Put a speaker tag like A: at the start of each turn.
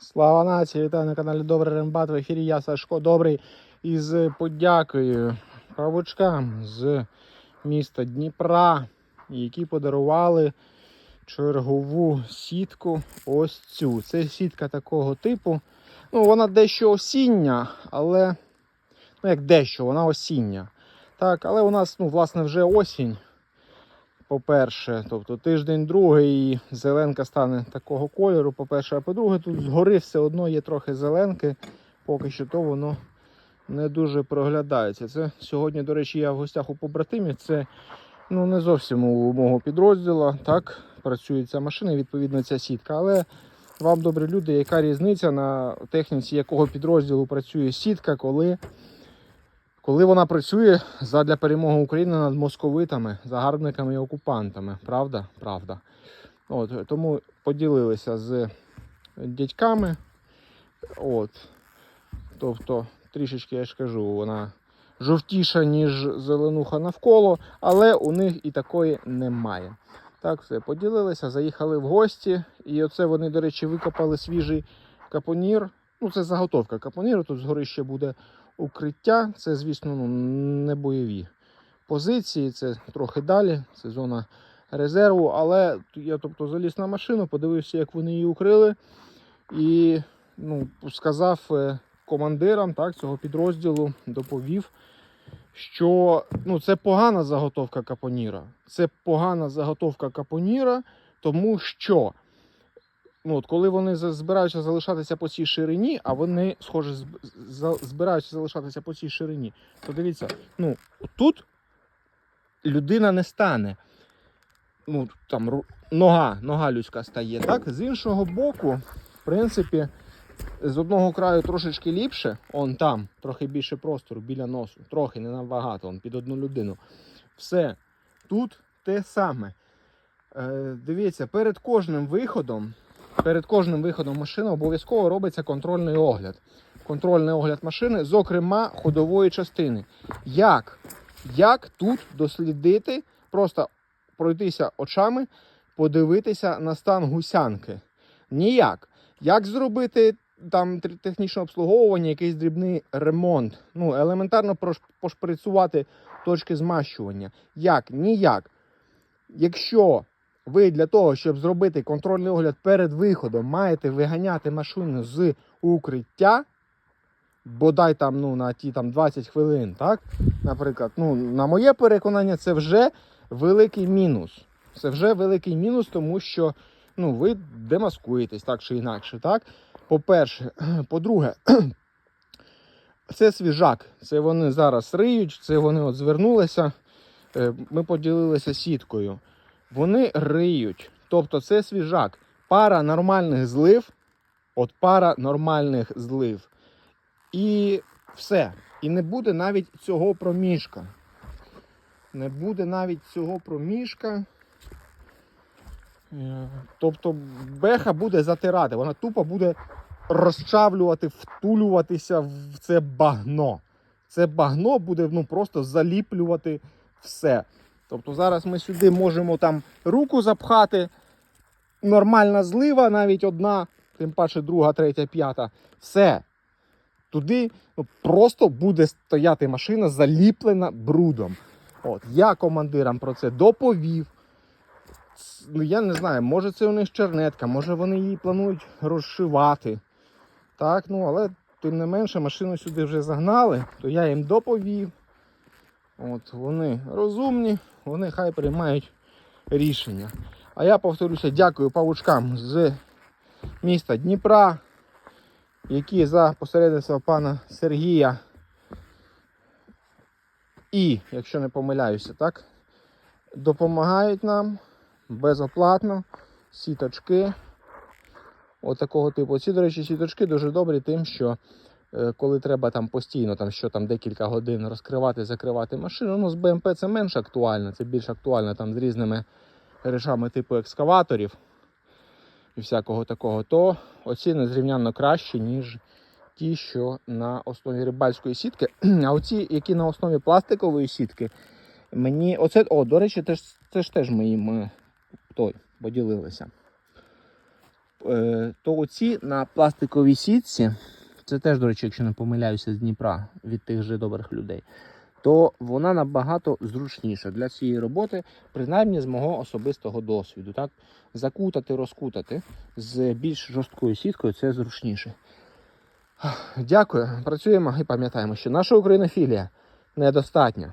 A: Слава нації! Вітаю на каналі Добрий Рембат. В ефірі я Сашко Добрий із подякою правочкам з міста Дніпра, які подарували чергову сітку. Ось цю. Це сітка такого типу. Ну, вона дещо осіння, але ну як дещо, вона осіння. Так, але у нас, ну, власне, вже осінь. По-перше, тобто тиждень другий і зеленка стане такого кольору. По-перше, а по-друге, тут згори все одно є трохи зеленки. Поки що то воно не дуже проглядається. Це сьогодні, до речі, я в гостях у побратимів. Це ну, не зовсім у мого підрозділу. Так, працює ця машина, відповідно, ця сітка. Але вам, добрі люди, яка різниця на техніці якого підрозділу працює сітка, коли коли вона працює задля перемоги України над московитами, загарбниками і окупантами. Правда? Правда. От, тому поділилися з дядьками. От. Тобто, трішечки я ж кажу, вона жовтіша, ніж зеленуха навколо, але у них і такої немає. Так, все, поділилися, заїхали в гості. І оце вони, до речі, викопали свіжий капонір. Ну, це заготовка капоніру, тут згори ще буде укриття. Це, звісно, ну, не бойові позиції, це трохи далі, це зона резерву. Але я тобто, заліз на машину, подивився, як вони її укрили. І ну, сказав е, командирам так, цього підрозділу, доповів, що ну, це погана заготовка капоніра. Це погана заготовка капоніра, тому що ну, от коли вони збираються залишатися по цій ширині, а вони, схоже, збираються залишатися по цій ширині, то дивіться, ну, тут людина не стане. Ну, там нога, нога людська стає. Так? З іншого боку, в принципі, з одного краю трошечки ліпше, он там, трохи більше простору біля носу, трохи не набагато, он під одну людину. Все. Тут те саме. Е, дивіться, перед кожним виходом, перед кожним виходом машини обов'язково робиться контрольний огляд. Контрольний огляд машини, зокрема ходової частини. Як? Як тут дослідити, просто пройтися очами, подивитися на стан гусянки? Ніяк. Як зробити там технічне обслуговування, якийсь дрібний ремонт? Ну, елементарно пошприцювати точки змащування. Як? Ніяк. Якщо ви для того, щоб зробити контрольний огляд перед виходом, маєте виганяти машину з укриття, бодай там ну, на ті там 20 хвилин, так? Наприклад, ну, на моє переконання, це вже великий мінус. Це вже великий мінус, тому що ну, ви демаскуєтесь так чи інакше. Так? По-перше, по-друге, це свіжак. Це вони зараз риють, це вони от звернулися. Е, Ми поділилися сіткою. Вони риють. Тобто це свіжак. Пара нормальних злив, от пара нормальних злив. І все. І не буде навіть цього проміжка. Не буде навіть цього проміжка. Е, Тобто беха буде затирати, вона тупо буде розчавлювати, втулюватися в це багно. Це багно буде ну, просто заліплювати все. Тобто зараз ми сюди можемо там руку запхати. Нормальна злива, навіть одна, тим паче друга, третя, п'ята. Все. Туди ну, просто буде стояти машина заліплена брудом. От, я командирам про це доповів. Ну, я не знаю, може це у них чернетка, може вони її планують розшивати. Так, ну, але тим не менше машину сюди вже загнали, то я їм доповів. От, вони розумні, вони хай приймають рішення. А я повторюся, дякую павучкам з міста Дніпра, які за посередництва пана Сергія і, якщо не помиляюся, так, допомагають нам безоплатно сіточки. Отакого типу. Ці, до речі, сіточки дуже добрі тим, що коли треба там постійно, там, що там декілька годин розкривати, закривати машину, ну з БМП це менш актуально, це більш актуально там з різними речами типу екскаваторів і всякого такого, то оці незрівнянно кращі, ніж ті, що на основі рибальської сітки. А оці, які на основі пластикової сітки, мені. Оце, о, до речі, теж, це ж теж ми їм е, той, поділилися. е, то оці на пластиковій сітці, це теж, до речі, якщо не помиляюся, з Дніпра від тих же добрих людей, то вона набагато зручніша для цієї роботи, принаймні з мого особистого досвіду. Так? Закутати, розкутати з більш жорсткою сіткою це зручніше. Дякую. Працюємо і пам'ятаємо, що наша українофілія недостатня.